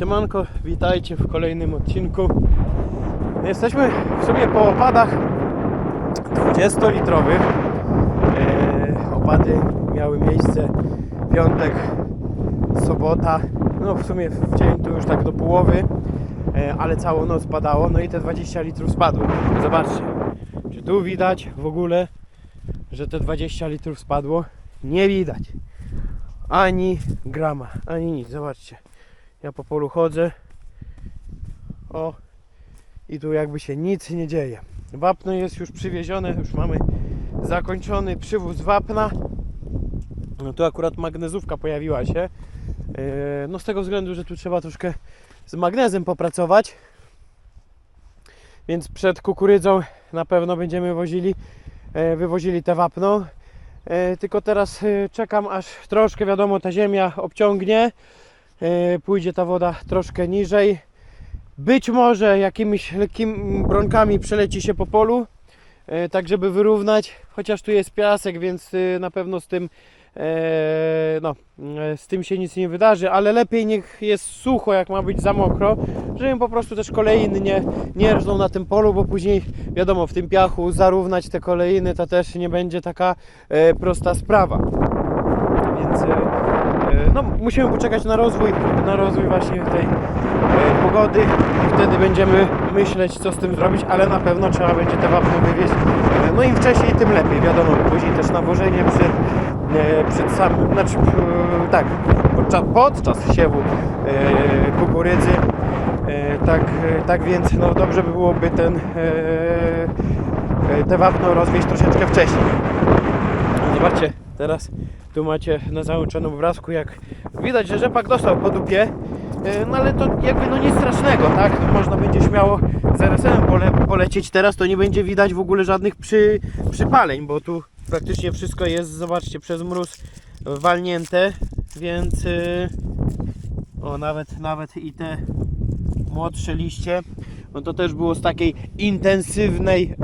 Siemanko, witajcie w kolejnym odcinku. Jesteśmy w sumie po opadach 20-litrowych. E, opady miały miejsce piątek, sobota. No w sumie w dzień to już tak do połowy, e, ale całą noc padało. No i te 20 litrów spadło. Zobaczcie, czy tu widać w ogóle, że te 20 litrów spadło? Nie widać. Ani grama, ani nic. Zobaczcie. Ja po polu chodzę. O. I tu jakby się nic nie dzieje. Wapno jest już przywiezione, już mamy zakończony przywóz wapna. No tu akurat magnezówka pojawiła się. Yy, No z tego względu, że tu trzeba troszkę z magnezem popracować. Więc przed kukurydzą na pewno będziemy wozili, e, wywozili te wapno. E, Tylko teraz e, czekam aż troszkę wiadomo ta ziemia obciągnie. E, Pójdzie ta woda troszkę niżej. Być może jakimiś lekkimi bronkami przeleci się po polu, e, tak żeby wyrównać. Chociaż tu jest piasek, więc e, na pewno z tym no, z tym się nic nie wydarzy, ale lepiej niech jest sucho, jak ma być za mokro, żeby po prostu też kolejny nie, nie rżną na tym polu, bo później wiadomo, w tym piachu zarównać te kolejny to też nie będzie taka prosta sprawa. Więc no, musimy poczekać na rozwój, na rozwój właśnie tej e, pogody i wtedy będziemy myśleć, co z tym zrobić, ale na pewno trzeba będzie te wapno wywieźć. E, no im wcześniej, tym lepiej, wiadomo, później też nawożenie przed, e, przed samym, znaczy tak, podczas, podczas siewu kukurydzy. Tak, tak więc no, dobrze by byłoby ten, te wapno rozwieźć troszeczkę wcześniej. Zobaczcie, teraz tu macie na załączonym obrazku, jak widać, że rzepak dostał po dupie, e, no ale to jakby no nic strasznego, tak? To można będzie śmiało z RSM pole, polecieć. Teraz, to nie będzie widać w ogóle żadnych przy, przypaleń, bo tu praktycznie wszystko jest, zobaczcie, przez mróz walnięte, więc e, o, nawet, nawet i te młodsze liście, no to też było z takiej intensywnej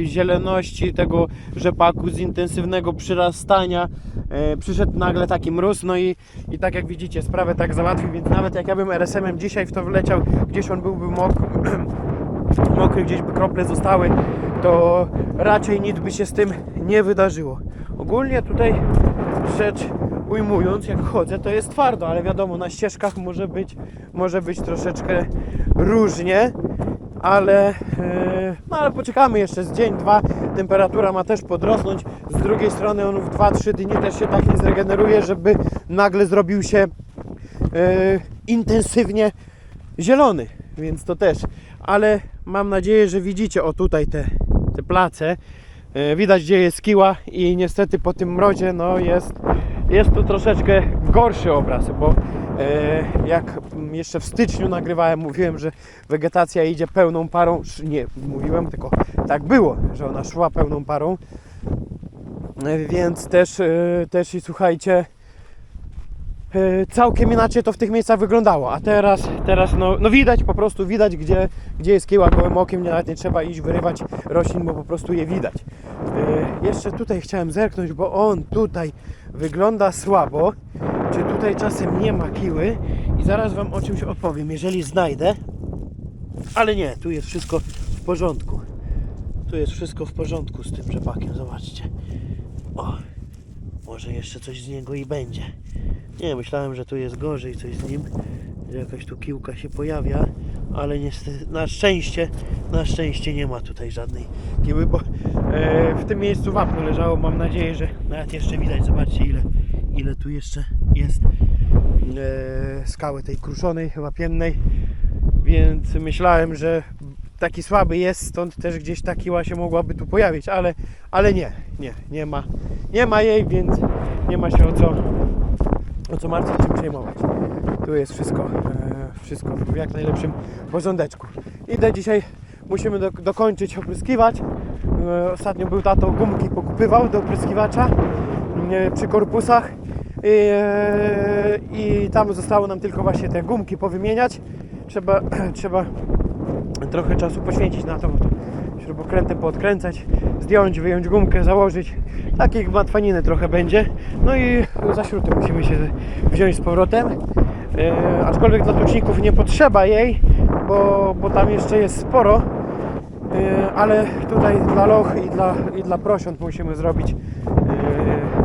e, zieloności tego rzepaku, z intensywnego przyrastania. E, przyszedł nagle taki mróz, no i, i tak jak widzicie, sprawę tak załatwił, więc nawet jak ja bym RSM-em dzisiaj w to wleciał, gdzieś on byłby mokry, mokry, gdzieś by krople zostały, to raczej nic by się z tym nie wydarzyło. Ogólnie tutaj rzecz ujmując, jak chodzę, to jest twardo, ale wiadomo, na ścieżkach może być, może być troszeczkę różnie, ale, e, no ale poczekamy jeszcze z dzień, dwa, temperatura ma też podrosnąć, z drugiej strony on w 2-3 dni też się tak nie zregeneruje, żeby nagle zrobił się e, intensywnie zielony, więc to też, ale mam nadzieję, że widzicie, o tutaj te, te place, E, Widać gdzie jest kiła i niestety po tym mrozie no jest, jest to troszeczkę gorszy obraz, bo jak jeszcze w styczniu nagrywałem, mówiłem, że wegetacja idzie pełną parą, nie mówiłem, tylko tak było, że ona szła pełną parą, E, więc też, e, też i słuchajcie, e, całkiem inaczej to w tych miejscach wyglądało, a teraz, teraz no, no widać, po prostu widać, gdzie, gdzie jest kieła gołym okiem, nawet nie trzeba iść wyrywać roślin, bo po prostu je widać. E, Jeszcze tutaj chciałem zerknąć, bo on tutaj wygląda słabo, czy tutaj czasem nie ma kiły i zaraz Wam o czymś opowiem, jeżeli znajdę, ale nie, tu jest wszystko w porządku. Tu jest wszystko w porządku z tym rzepakiem, zobaczcie. O, może jeszcze coś z niego i będzie. Nie, myślałem, że tu jest gorzej coś z nim, że jakaś tu kiłka się pojawia, ale niestety, na szczęście, na szczęście nie ma tutaj żadnej kiły, bo e, w tym miejscu wapno leżało, mam nadzieję, że nawet jeszcze widać, zobaczcie ile, ile tu jeszcze jest e, skały tej kruszonej, chyba piennej, więc myślałem, że taki słaby jest, stąd też gdzieś ta kiła się mogłaby tu pojawić, ale, ale nie, nie, nie ma, nie ma jej, więc nie ma się o co, o co martwić, czym przejmować. Tu jest wszystko, e, wszystko w jak najlepszym porządeczku. Idę dzisiaj, musimy do, dokończyć opryskiwać. E, ostatnio był tato gumki pokupywał do opryskiwacza przy korpusach. I, e, I tam zostało nam tylko właśnie te gumki powymieniać. Trzeba, trzeba trochę czasu poświęcić na to, bo to śrubokrętem poodkręcać, zdjąć, wyjąć gumkę, założyć. Takiej matwaniny trochę będzie. No i za śruty musimy się wziąć z powrotem. E, aczkolwiek dla tuczników nie potrzeba jej, bo, bo tam jeszcze jest sporo. E, ale tutaj dla loch i dla, i dla prosiąt musimy zrobić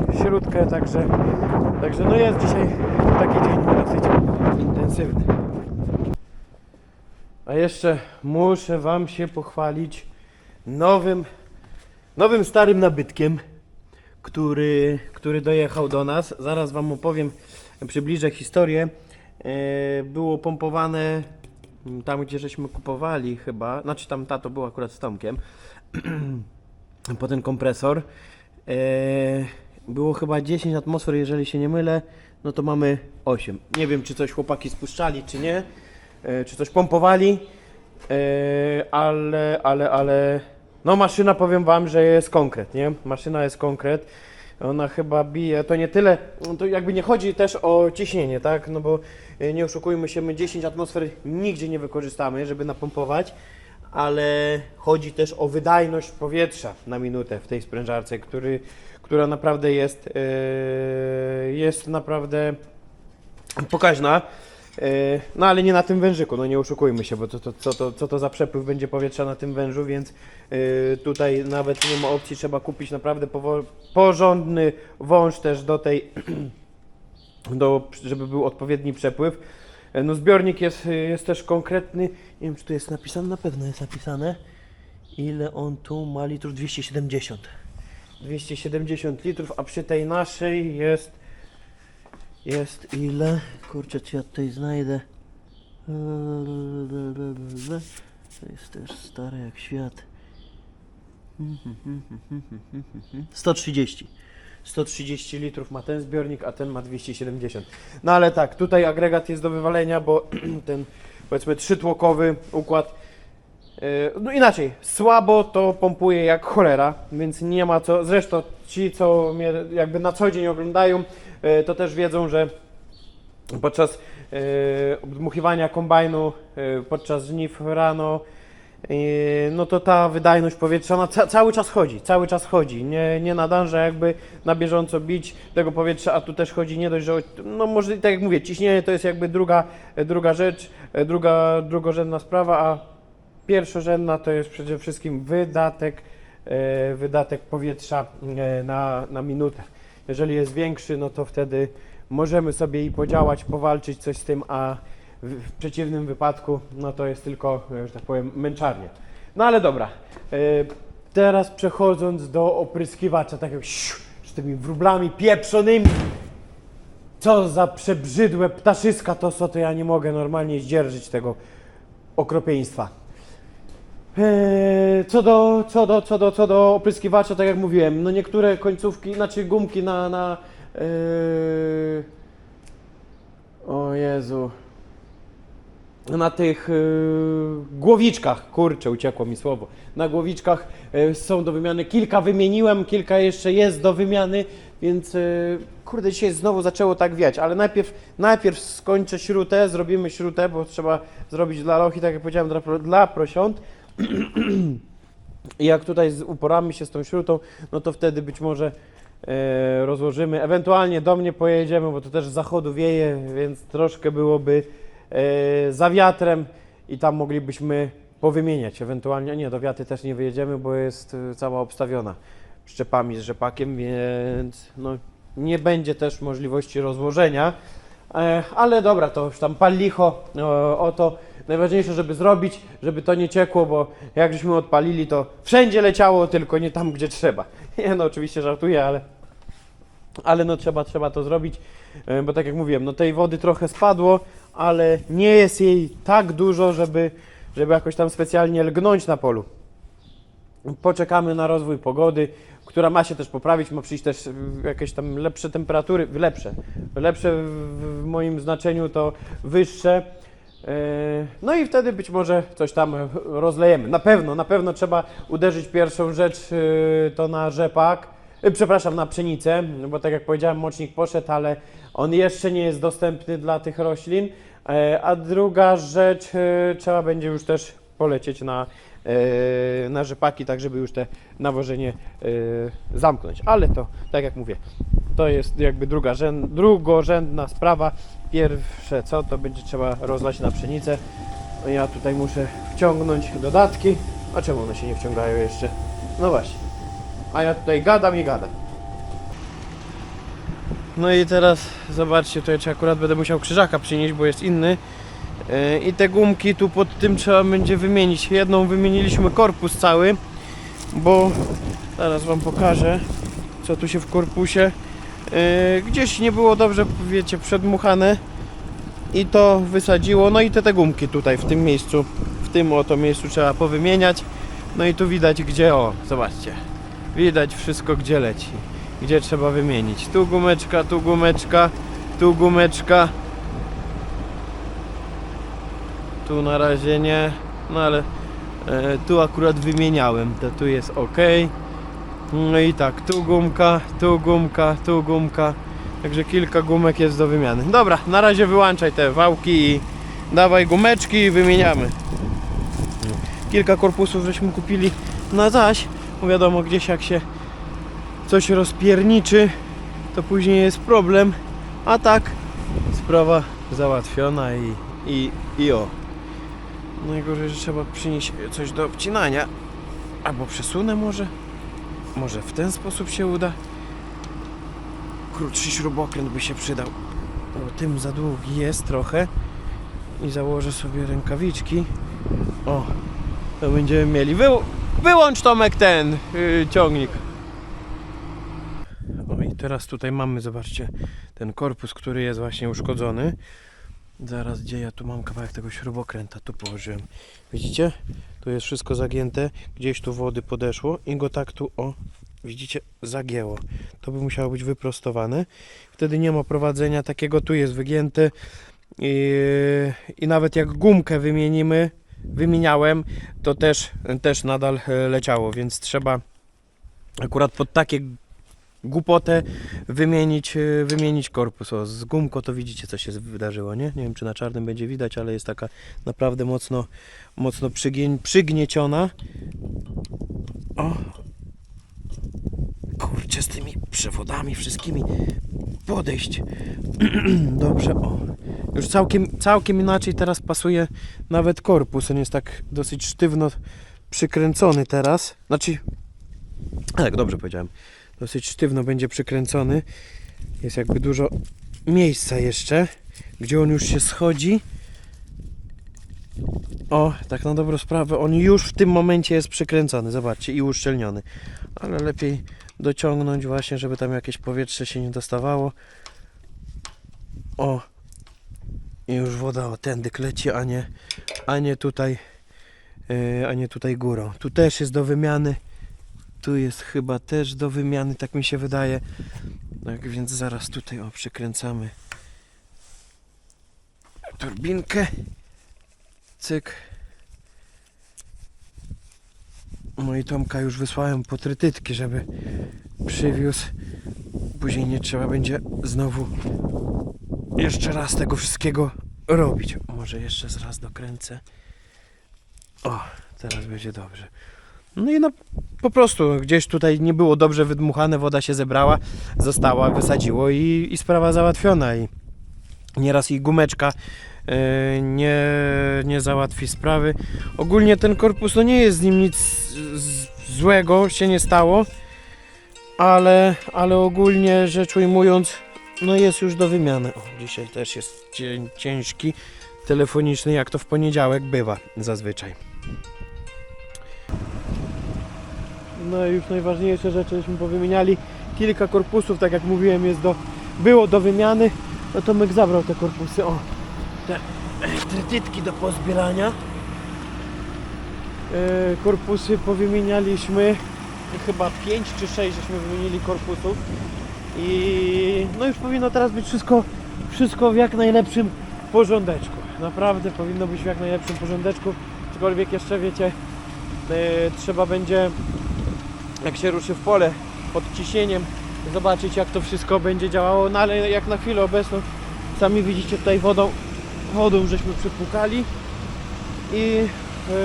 e, śródkę, także, także no jest dzisiaj taki dzień dosyć intensywny. A jeszcze muszę Wam się pochwalić nowym, nowym starym nabytkiem, który, który dojechał do nas. Zaraz Wam opowiem, przybliżę historię. E, Było pompowane tam, gdzie żeśmy kupowali chyba, znaczy tam tato był akurat z Tomkiem, po ten kompresor. Było chyba 10 atmosfer, jeżeli się nie mylę, no to mamy 8. Nie wiem, czy coś chłopaki spuszczali, czy nie, e, czy coś pompowali, e, ale, ale, ale, no maszyna powiem Wam, że jest konkret, nie? Maszyna jest konkret. Ona chyba bije, to nie tyle, no to jakby nie chodzi też o ciśnienie, tak? No bo e, nie oszukujmy się, my 10 atmosfer nigdzie nie wykorzystamy, żeby napompować, ale chodzi też o wydajność powietrza na minutę w tej sprężarce, który, która naprawdę jest, e, jest naprawdę pokaźna. E, No ale nie na tym wężyku, no nie oszukujmy się, bo to, to, co, to, co to za przepływ będzie powietrza na tym wężu, więc e, tutaj nawet nie ma opcji, trzeba kupić naprawdę porządny wąż też do tej, do, żeby był odpowiedni przepływ. No zbiornik jest, jest też konkretny, nie wiem czy tu jest napisane, na pewno jest napisane, ile on tu ma litrów, 270. 270 litrów, a przy tej naszej jest jest ile? Kurczę, czy ja tutaj znajdę? To jest też stare jak świat. 130. 130 litrów ma ten zbiornik, a ten ma 270. No ale tak, tutaj agregat jest do wywalenia, bo ten powiedzmy trzytłokowy układ No inaczej, słabo to pompuje jak cholera, więc nie ma co. Zresztą ci, co mnie jakby na co dzień oglądają, yy, to też wiedzą, że podczas yy, obdmuchiwania kombajnu, podczas żniw rano, no to ta wydajność powietrza ca cały czas chodzi, cały czas chodzi. Nie, nie nadąża jakby na bieżąco bić tego powietrza, a tu też chodzi nie dość, że no może tak jak mówię, ciśnienie to jest jakby druga, druga rzecz, druga, drugorzędna sprawa, a Pierwszorzędna to jest przede wszystkim wydatek, e, wydatek powietrza e, na, na minutę. Jeżeli jest większy, no to wtedy możemy sobie i podziałać, powalczyć coś z tym, a w, przeciwnym wypadku, no to jest tylko, e, że tak powiem, męczarnia. No ale dobra, teraz przechodząc do opryskiwacza, tak siu, z tymi wróblami pieprzonymi, co za przebrzydłe ptaszyska to są, to ja nie mogę normalnie zdzierżyć tego okropieństwa. Eee, Co do, co do, co do, co do opryskiwacza, tak jak mówiłem, no niektóre końcówki, znaczy gumki na, na eee, o Jezu, na tych eee, głowiczkach, kurczę, uciekło mi słowo, na głowiczkach e, są do wymiany, kilka wymieniłem, kilka jeszcze jest do wymiany, więc e, kurde, dzisiaj znowu zaczęło tak wiać, ale najpierw, najpierw skończę śrutę, zrobimy śrutę, bo trzeba zrobić dla lochi, tak jak powiedziałem, dla, dla prosiąt, i jak tutaj z- uporamy się z tą śrutą, no to wtedy być może e, rozłożymy. Ewentualnie do mnie pojedziemy, bo to też z zachodu wieje, więc troszkę byłoby e, za wiatrem i tam moglibyśmy powymieniać. Ewentualnie, nie, do wiaty też nie wyjedziemy, bo jest e, cała obstawiona szczepami z rzepakiem, więc no, nie będzie też możliwości rozłożenia. Ale dobra, to już tam pal licho o to. Najważniejsze, żeby zrobić, żeby to nie ciekło, bo jak żeśmy odpalili, to wszędzie leciało, tylko nie tam, gdzie trzeba. Nie, no oczywiście żartuję, ale, ale no trzeba, trzeba to zrobić, e, bo tak jak mówiłem, no tej wody trochę spadło, ale nie jest jej tak dużo, żeby, żeby jakoś tam specjalnie lgnąć na polu. Poczekamy na rozwój pogody, która ma się też poprawić, ma przyjść też y, jakieś tam lepsze temperatury, lepsze, lepsze w moim znaczeniu to wyższe. Yy, No i wtedy być może coś tam rozlejemy. Na pewno, na pewno trzeba uderzyć pierwszą rzecz yy, to na rzepak, yy, przepraszam, na pszenicę, bo tak jak powiedziałem, mocznik poszedł, ale on jeszcze nie jest dostępny dla tych roślin. A druga rzecz, trzeba będzie już też polecieć na, na rzepaki, tak żeby już te nawożenie zamknąć. Ale to, tak jak mówię, to jest jakby druga rzęd, drugorzędna sprawa. Pierwsze co, to będzie trzeba rozlać na pszenicę. No ja tutaj muszę wciągnąć dodatki. A czemu one się nie wciągają jeszcze? No właśnie. A ja tutaj gadam i gadam. No i teraz zobaczcie, tutaj czy akurat będę musiał krzyżaka przynieść, bo jest inny. Yy, I te gumki tu pod tym trzeba będzie wymienić. Jedną wymieniliśmy korpus cały, bo zaraz wam pokażę, co tu się w korpusie. Yy, Gdzieś nie było dobrze, wiecie, przedmuchane i to wysadziło. No i te, te gumki tutaj w tym miejscu, w tym oto miejscu trzeba powymieniać. No i tu widać gdzie, o, zobaczcie. Widać wszystko gdzie leci, gdzie trzeba wymienić. Tu gumeczka, tu gumeczka, tu gumeczka. Tu na razie nie, no ale e, tu akurat wymieniałem, to tu jest ok. No i tak, tu gumka, tu gumka, tu gumka. Także kilka gumek jest do wymiany. Dobra, na razie wyłączaj te wałki i dawaj gumeczki i wymieniamy. Kilka korpusów żeśmy kupili na zaś, bo wiadomo gdzieś jak się coś rozpierniczy, to później jest problem. A tak, sprawa załatwiona i, i, i o. Najgorzej, że trzeba przynieść coś do obcinania. Albo przesunę może. Może w ten sposób się uda. Krótszy śrubokręt by się przydał. Bo tym za długi jest trochę. I założę sobie rękawiczki. O, to będziemy mieli. Wy, wyłącz Tomek ten yy, ciągnik. O i teraz tutaj mamy, zobaczcie, ten korpus, który jest właśnie uszkodzony. Zaraz, gdzie ja tu mam kawałek tego śrubokręta, tu położyłem. Widzicie? Tu jest wszystko zagięte, gdzieś tu wody podeszło i go tak tu, o, widzicie, zagięło. To by musiało być wyprostowane. Wtedy nie ma prowadzenia takiego, tu jest wygięte i, i nawet jak gumkę wymienimy, wymieniałem, to też, też nadal e, leciało, więc trzeba akurat pod takie głupotę wymienić, e, wymienić korpus. O, z gumką to widzicie co się wydarzyło, nie? Nie wiem czy na czarnym będzie widać, ale jest taka naprawdę mocno, mocno przygię, przygnieciona. O! Kurczę, z tymi przewodami wszystkimi podejść. Dobrze, o. Już całkiem, całkiem inaczej teraz pasuje nawet korpus. On jest tak dosyć sztywno przykręcony teraz. Znaczy, tak, dobrze powiedziałem. Dosyć sztywno będzie przykręcony. Jest jakby dużo miejsca jeszcze, gdzie on już się schodzi. O, tak na dobrą sprawę, on już w tym momencie jest przykręcony, zobaczcie, i uszczelniony. Ale lepiej dociągnąć właśnie, żeby tam jakieś powietrze się nie dostawało. O, i już woda o tędy leci, a nie, a nie tutaj, yy, a nie tutaj górą. Tu też jest do wymiany. Tu jest chyba też do wymiany, tak mi się wydaje. Tak więc zaraz tutaj o przykręcamy turbinkę. Cyk. No i Tomka już wysłałem po trytytki, żeby przywiózł. Później nie trzeba będzie znowu jeszcze raz tego wszystkiego robić. Może jeszcze raz dokręcę. O, teraz będzie dobrze. No i no po prostu gdzieś tutaj nie było dobrze wydmuchane, woda się zebrała, została, wysadziło i, i sprawa załatwiona. I nieraz i gumeczka e, nie, nie załatwi sprawy. Ogólnie ten korpus no nie jest z nim nic z- złego, się nie stało, ale, ale ogólnie rzecz ujmując, no jest już do wymiany. O, dzisiaj też jest cię, ciężki, telefoniczny, jak to w poniedziałek bywa zazwyczaj. No już najważniejsze rzeczy żeśmy powymieniali. Kilka korpusów, tak jak mówiłem, jest do, było do wymiany. No to Myk zabrał te korpusy. O, te e, trytytki do pozbierania. E, korpusy powymienialiśmy. Chyba 5 czy 6 żeśmy wymienili korpusów. I no już powinno teraz być wszystko, wszystko w jak najlepszym porządeczku. Naprawdę powinno być w jak najlepszym porządeczku. Aczkolwiek jeszcze wiecie, e, trzeba będzie jak się ruszy w pole pod ciśnieniem zobaczyć jak to wszystko będzie działało, no ale jak na chwilę obecną sami widzicie tutaj wodą wodą żeśmy przypłukali i yy,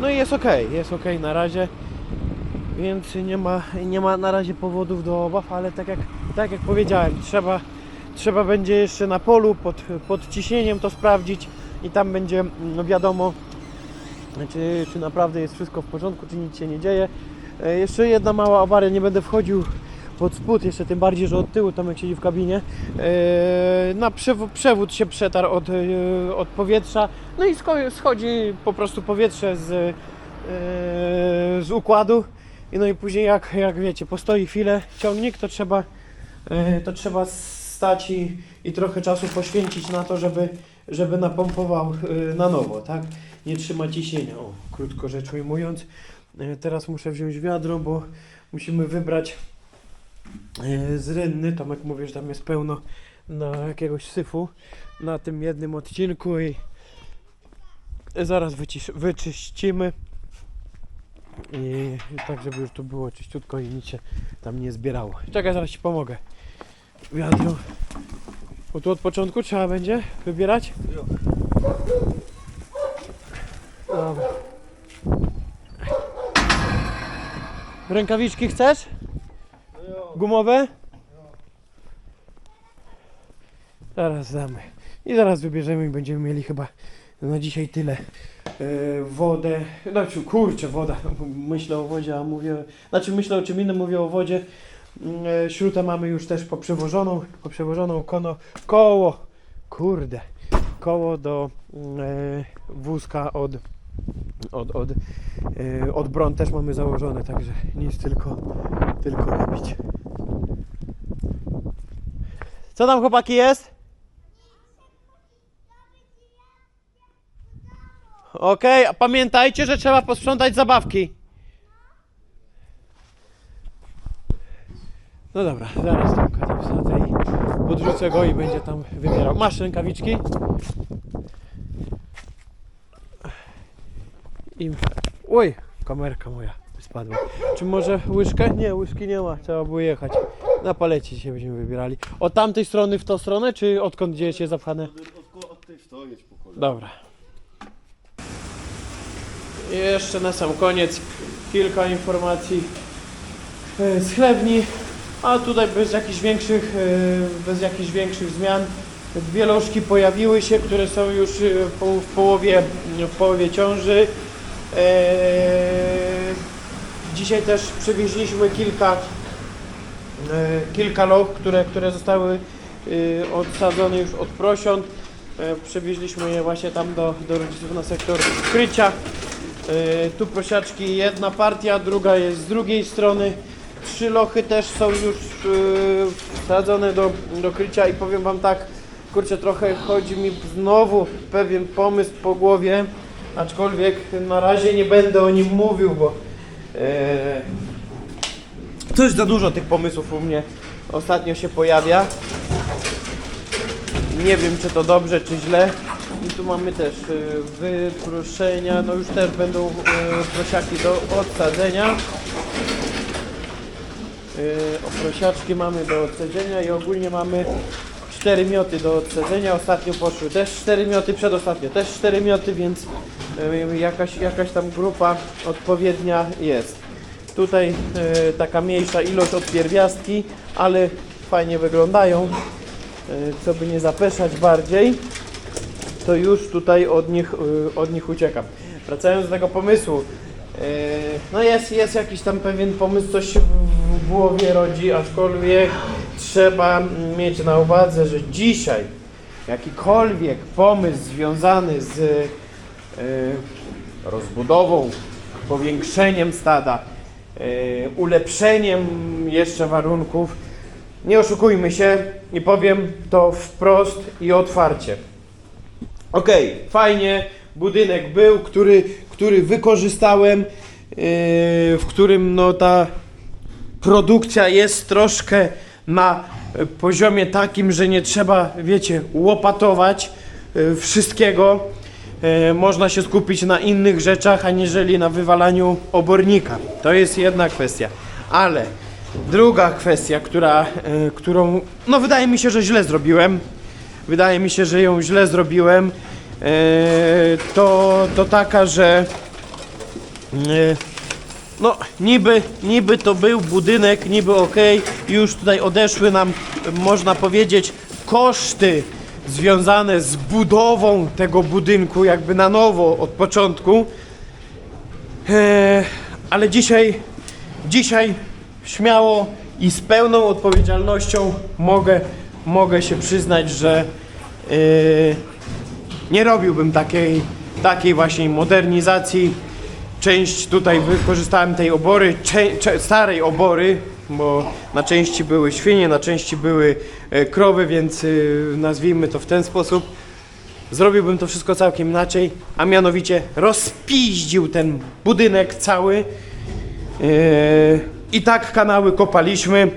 no i jest ok, jest ok na razie więc nie ma, nie ma na razie powodów do obaw, ale tak jak, tak jak powiedziałem, trzeba, trzeba będzie jeszcze na polu pod, pod ciśnieniem to sprawdzić i tam będzie no wiadomo, czy, czy naprawdę jest wszystko w porządku, czy nic się nie dzieje. E, Jeszcze jedna mała awaria, nie będę wchodził pod spód, jeszcze tym bardziej, że od tyłu Tomek siedzi w kabinie. E, Na przewód, się przetarł od, e, od powietrza, no i schodzi po prostu powietrze z, z układu. I no i później jak, jak wiecie, postoi chwilę ciągnik, to trzeba, to trzeba stać i, i trochę czasu poświęcić na to, żeby, żeby napompował na nowo, tak? Nie trzyma ciśnienia, o, krótko rzecz ujmując. E, Teraz muszę wziąć wiadro, bo musimy wybrać e, z rynny. Tomek mówi, że tam jest pełno na jakiegoś syfu na tym jednym odcinku i zaraz wycisz, wyczyścimy. I, I tak, żeby już tu było czyściutko i nic się tam nie zbierało. Czekaj, zaraz Ci pomogę. Wiadro. Bo tu od początku trzeba będzie wybierać? Dobra. Rękawiczki chcesz? Gumowe? Zaraz damy. I zaraz wybierzemy i będziemy mieli chyba na dzisiaj tyle. E, wodę, znaczy kurczę, woda, myślę o wodzie, a mówię, znaczy myślę o czym innym, mówię o wodzie. E, śrutę mamy już też poprzewożoną, poprzewożoną kono, koło, kurde, koło do e, wózka od, od, od, e, od Bron też mamy założone, także nic tylko, tylko robić. Co tam chłopaki jest? Okej, a pamiętajcie, że trzeba posprzątać zabawki. No dobra, zaraz tam tam wsadzę i podrzucę go i będzie tam wybierał. Masz rękawiczki? I... Oj, kamerka moja spadła. Czy może łyżkę? Nie, łyżki nie ma, trzeba było jechać. Na palecie dzisiaj będziemy wybierali. Od tamtej strony w tą stronę, czy odkąd gdzie jest zapchane? Od, od tej stoić po kolei. Dobra. I jeszcze na sam koniec kilka informacji e, z chlewni, a tutaj bez jakichś większych, e, bez jakichś większych zmian. Dwie lożki pojawiły się, które są już e, w, połowie, w połowie ciąży. E, Dzisiaj też przywieźliśmy kilka, e, kilka loch, które, które zostały e, odsadzone już od prosiąt. Przewieźliśmy je właśnie tam do, do rodziców na sektor krycia. Tu prosiaczki jedna partia, druga jest z drugiej strony. Trzy lochy też są już wsadzone do, do krycia i powiem Wam tak, kurczę, trochę chodzi mi znowu pewien pomysł po głowie, aczkolwiek na razie nie będę o nim mówił, bo e, coś za dużo tych pomysłów u mnie ostatnio się pojawia. Nie wiem, czy to dobrze, czy źle. I tu mamy też y, wyproszenia, no już też będą y, prosiaki do odsadzenia. Y, Prosiaczki mamy do odsadzenia i ogólnie mamy cztery mioty do odsadzenia. Ostatnio poszły też cztery mioty, przedostatnio też cztery mioty, więc jakaś, jakaś tam grupa odpowiednia jest. Tutaj y, taka mniejsza ilość od pierwiastki, ale fajnie wyglądają. Y, co by nie zapeszać bardziej, to już tutaj od nich, y, od nich uciekam. Wracając do tego pomysłu, no jest, jest jakiś tam pewien pomysł, coś się w- głowie rodzi, aczkolwiek trzeba mieć na uwadze, że dzisiaj jakikolwiek pomysł związany z rozbudową, powiększeniem stada, y, ulepszeniem jeszcze warunków, nie oszukujmy się i powiem to wprost i otwarcie. Okej, fajnie, budynek był, który, który wykorzystałem, yy, w którym no ta produkcja jest troszkę na poziomie takim, że nie trzeba, wiecie, łopatować wszystkiego. Y, Można się skupić na innych rzeczach, aniżeli na wywalaniu obornika. To jest jedna kwestia. Ale druga kwestia, która, y, którą, no wydaje mi się, że źle zrobiłem. Wydaje mi się, że ją źle zrobiłem. y, To, to taka, że no, niby, niby to był budynek, niby ok, już tutaj odeszły nam, można powiedzieć, koszty związane z budową tego budynku jakby na nowo od początku. E, ale dzisiaj, dzisiaj śmiało i z pełną odpowiedzialnością mogę, mogę się przyznać, że e, nie robiłbym takiej, takiej właśnie modernizacji. Część tutaj wykorzystałem tej obory, starej obory, bo na części były świnie, na części były e, krowy, więc e, nazwijmy to w ten sposób. Zrobiłbym to wszystko całkiem inaczej, a mianowicie rozpiździł ten budynek cały. E, I tak kanały kopaliśmy.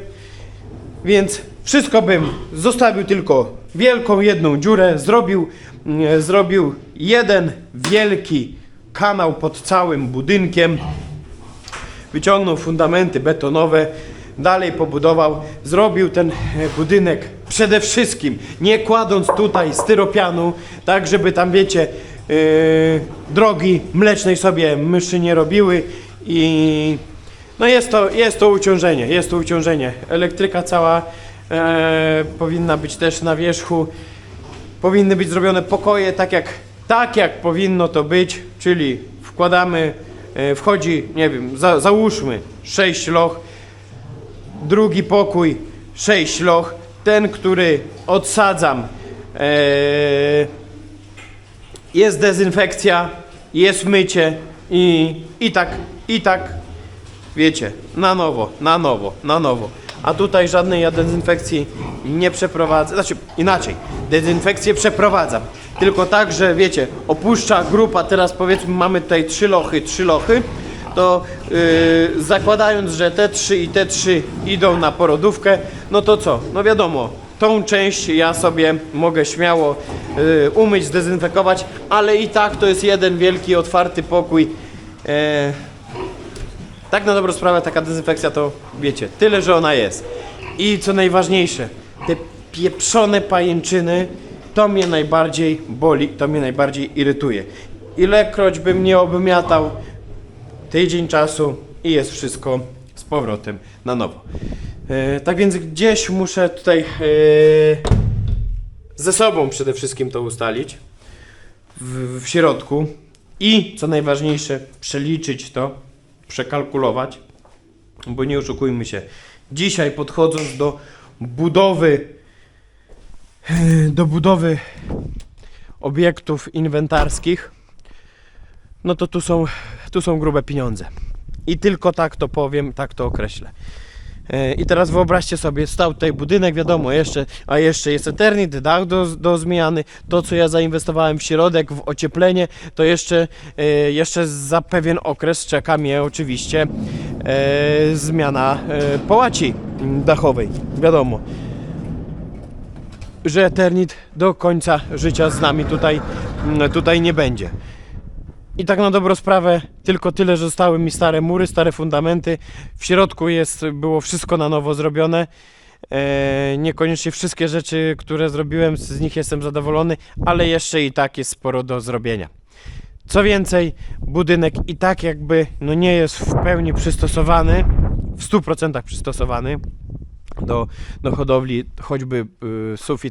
Więc wszystko bym zostawił tylko wielką jedną dziurę, zrobił, zrobił jeden wielki kanał pod całym budynkiem, wyciągnął fundamenty betonowe, dalej pobudował, zrobił ten e, budynek przede wszystkim, nie kładąc tutaj styropianu, tak żeby tam wiecie, yy, drogi mlecznej sobie myszy nie robiły i no jest to, jest to uciążenie, jest to uciążenie. Elektryka cała e, powinna być też na wierzchu. Powinny być zrobione pokoje tak jak, tak jak powinno to być, czyli wkładamy, wchodzi, nie wiem, za, załóżmy 6 loch, drugi pokój 6 loch, ten, który odsadzam, e, jest dezynfekcja, jest mycie i, i tak, i tak wiecie, na nowo, na nowo, na nowo. A tutaj żadnej ja dezynfekcji nie przeprowadzę, znaczy inaczej, dezynfekcję przeprowadzam. Tylko tak, że wiecie, opuszcza grupa, teraz powiedzmy mamy tutaj trzy lochy, trzy lochy, to yy, zakładając, że te trzy i te trzy idą na porodówkę, no to co? No wiadomo, tą część ja sobie mogę śmiało yy, umyć, zdezynfekować, ale i tak to jest jeden wielki, otwarty pokój. E, tak na dobrą sprawę taka dezynfekcja to wiecie, tyle, że ona jest. I co najważniejsze, te pieprzone pajęczyny, to mnie najbardziej boli, to mnie najbardziej irytuje. Ilekroć bym nie obmiatał tydzień czasu i jest wszystko z powrotem na nowo. E, tak więc gdzieś muszę tutaj e, ze sobą przede wszystkim to ustalić w, w środku i co najważniejsze przeliczyć to, przekalkulować, bo nie oszukujmy się. Dzisiaj podchodząc do budowy do budowy obiektów inwentarskich, no to tu są, tu są grube pieniądze. I tylko tak to powiem, tak to określę. E, I teraz wyobraźcie sobie, stał tutaj budynek, wiadomo, jeszcze, a jeszcze jest Eternit, dach do, do zmiany, to co ja zainwestowałem w środek, w ocieplenie, to jeszcze, e, jeszcze za pewien okres czeka mnie oczywiście e, zmiana e, połaci dachowej, wiadomo że Eternit do końca życia z nami tutaj, tutaj nie będzie. I tak na dobrą sprawę tylko tyle, że zostały mi stare mury, stare fundamenty. W środku jest, było wszystko na nowo zrobione. E, niekoniecznie wszystkie rzeczy, które zrobiłem, z nich jestem zadowolony, ale jeszcze i tak jest sporo do zrobienia. Co więcej, budynek i tak jakby no nie jest w pełni przystosowany, w 100% przystosowany do, do hodowli, choćby y, sufit